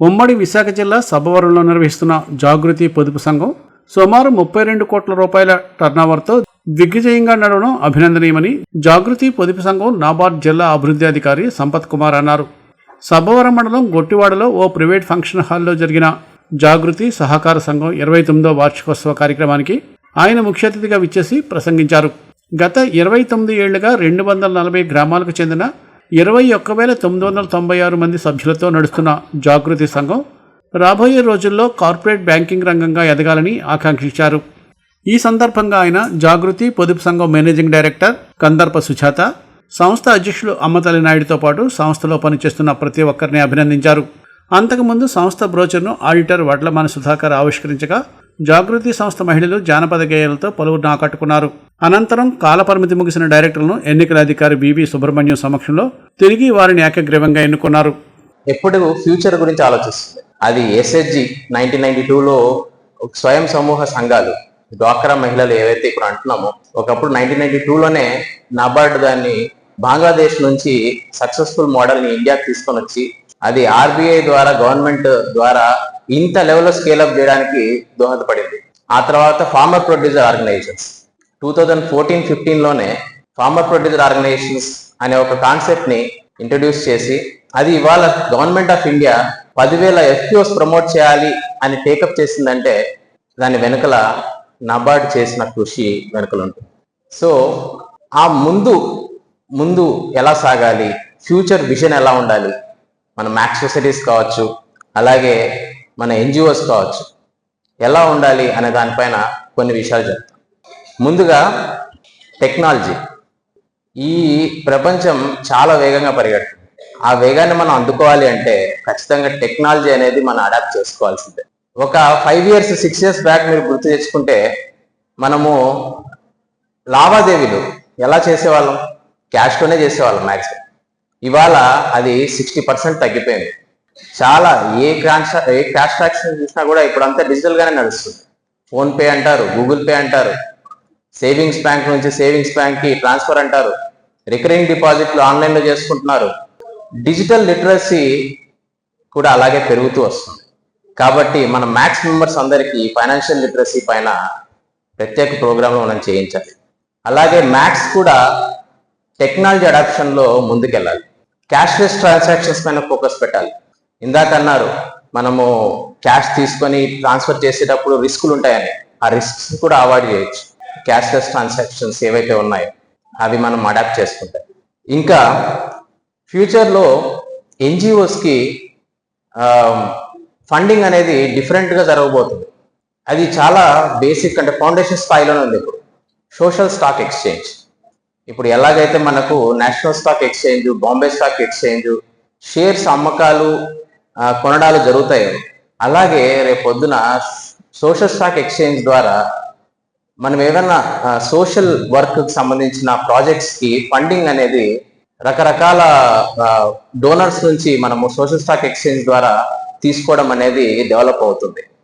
ఉమ్మడి విశాఖ జిల్లా సభవరంలో నిర్వహిస్తున్న జాగృతి పొదుపు సంఘం సుమారు ముప్పై రెండు కోట్ల రూపాయల టర్నోవర్తో దిగ్విజయంగా నడవడం అభినందనీయమని జాగృతి పొదుపు సంఘం నాబార్డ్ జిల్లా అభివృద్ధి అధికారి సంపత్ కుమార్ అన్నారు. సభవరం మండలం గొట్టివాడలో ఓ ప్రైవేట్ ఫంక్షన్ హాల్లో జరిగిన జాగృతి సహకార సంఘం ఇరవై తొమ్మిదో వార్షికోత్సవ కార్యక్రమానికి ఆయన ముఖ్య అతిథిగా విచ్చేసి ప్రసంగించారు. గత ఇరవై తొమ్మిది ఏళ్ళుగా రెండు వందల నలభై గ్రామాలకు చెందిన ఇరవై ఒక్క వేల తొమ్మిది వందల తొంభై ఆరు మంది సభ్యులతో నడుస్తున్న జాగృతి సంఘం రాబోయే రోజుల్లో కార్పొరేట్ బ్యాంకింగ్ రంగంగా ఎదగాలని ఆకాంక్షించారు. ఈ సందర్భంగా ఆయన జాగృతి పొదుపు సంఘం మేనేజింగ్ డైరెక్టర్ కందర్ప సుజాత సంస్థ అధ్యక్షులు అమ్మతల్లి నాయుడుతో పాటు సంస్థలో పనిచేస్తున్న ప్రతి ఒక్కరిని అభినందించారు. అంతకుముందు సంస్థ బ్రోచర్ను ఆడిటర్ వడ్లమాన సుధాకర్ ఆవిష్కరించగా జాగృతి సంస్థ మహిళలు జానపద గేయాలతో పలువురు ఆకట్టుకున్నారు. అనంతరం కాలపరిమితి ముగిసిన డైరెక్టర్లను ఎన్నికల అధికారి బివి సుబ్రహ్మణ్యం సమక్షంలో తిరిగి వారిని ఏకగ్రీవంగా ఎన్నుకున్నారు. ఎప్పుడు ఫ్యూచర్ గురించి ఆలోచిస్తుంది? అది ఎస్హెచ్జి నైన్టీన్ నైన్టీ టూలో స్వయం సమూహ సంఘాలు డ్వాక్రా మహిళలు ఏవైతే ఇప్పుడు అంటున్నామో ఒకప్పుడు నైన్టీన్ నైన్టీ టూలోనే నాబార్డ్ దాన్ని బంగ్లాదేశ్ నుంచి సక్సెస్ఫుల్ మోడల్ని ఇండియాకి తీసుకొని వచ్చి అది ఆర్బీఐ ద్వారా గవర్నమెంట్ ద్వారా ఇంత లెవెల్లో స్కేలప్ చేయడానికి దోహదపడింది. ఆ తర్వాత farmer producer organisations two thousand fourteen ఫిఫ్టీన్లోనే farmer producer organisations అనే ఒక కాన్సెప్ట్ని ఇంట్రడ్యూస్ చేసి అది ఇవాళ గవర్నమెంట్ ఆఫ్ ఇండియా పదివేల ఎఫ్పిఓస్ ప్రమోట్ చేయాలి అని టేకప్ చేసిందంటే దాని వెనుకల నబార్డ్ చేసిన కృషి వెనుకలు ఉంటుంది. సో ఆ ముందు ముందు ఎలా సాగాలి? ఫ్యూచర్ విజన్ ఎలా ఉండాలి? మన మ్యాక్స్ సొసైటీస్ కావచ్చు అలాగే మన ఎన్జిఓస్ కావచ్చు. ఎలా ఉండాలి అనే దానిపైన కొన్ని విషయాలు చెప్తాం. ముందుగా టెక్నాలజీ. ఈ ప్రపంచం చాలా వేగంగా పరిగెడుతుంది. ఆ వేగాన్ని మనం అందుకోవాలి అంటే ఖచ్చితంగా టెక్నాలజీ అనేది మనం అడాప్ట్ చేసుకోవాల్సిందే. ఒక five years six years back మీరు గుర్తు తెచ్చుకుంటే మనము లావాదేవీలు ఎలా చేసేవాళ్ళం? క్యాష్తోనే చేసేవాళ్ళం మ్యాక్సిమం ఇవాళ అది సిక్స్టీ పర్సెంట్ తగ్గిపోయింది. చాలా ఏ ట్రాన్సా ఏ క్యాష్ ట్రాన్సాక్షన్ చూసినా కూడా ఇప్పుడు అంతా డిజిటల్ గానే నడుస్తుంది. ఫోన్పే అంటారు గూగుల్ పే అంటారు సేవింగ్స్ బ్యాంక్ నుంచి సేవింగ్స్ బ్యాంక్కి ట్రాన్స్ఫర్ అంటారు రికరింగ్ డిపాజిట్లు ఆన్లైన్లో చేసుకుంటున్నారు. డిజిటల్ లిటరసీ కూడా అలాగే పెరుగుతూ వస్తుంది. కాబట్టి మన మ్యాక్స్ మెంబర్స్ అందరికీ ఫైనాన్షియల్ లిటరసీ పైన ప్రత్యేక ప్రోగ్రాంలు మనం చేయించాలి. అలాగే మ్యాక్స్ కూడా టెక్నాలజీ అడాప్షన్లో ముందుకెళ్ళాలి. క్యాష్లెస్ ట్రాన్సాక్షన్స్ పైన ఫోకస్ పెట్టాలి. ఇందాక అన్నారు మనము క్యాష్ తీసుకొని ట్రాన్స్ఫర్ చేసేటప్పుడు రిస్కులు ఉంటాయని. ఆ రిస్క్స్ కూడా అవాయిడ్ చేయొచ్చు. క్యాష్లెస్ ట్రాన్సాక్షన్స్ ఏవైతే ఉన్నాయో అవి మనం అడాప్ట్ చేసుకుంటాం. ఇంకా ఫ్యూచర్లో ఎన్జిఓస్కి ఫండింగ్ అనేది డిఫరెంట్గా జరగబోతుంది. అది చాలా బేసిక్ అంటే ఫౌండేషన్ స్థాయిలోనే ఉంది ఇప్పుడు. Social stock exchange. ఇప్పుడు ఎలాగైతే మనకు national stock exchange Bombay stock exchange shares అమ్మకాలు కొనడాలు జరుగుతాయో. అలాగే రేపు పొద్దున సోషల్ స్టాక్ ఎక్స్చేంజ్ ద్వారా మనం ఏదన్నా సోషల్ వర్క్ సంబంధించిన ప్రాజెక్ట్స్కి ఫండింగ్ అనేది రకరకాల డోనర్స్ నుంచి మనము సోషల్ స్టాక్ ఎక్స్చేంజ్ ద్వారా తీసుకోవడం అనేది డెవలప్ అవుతుంది.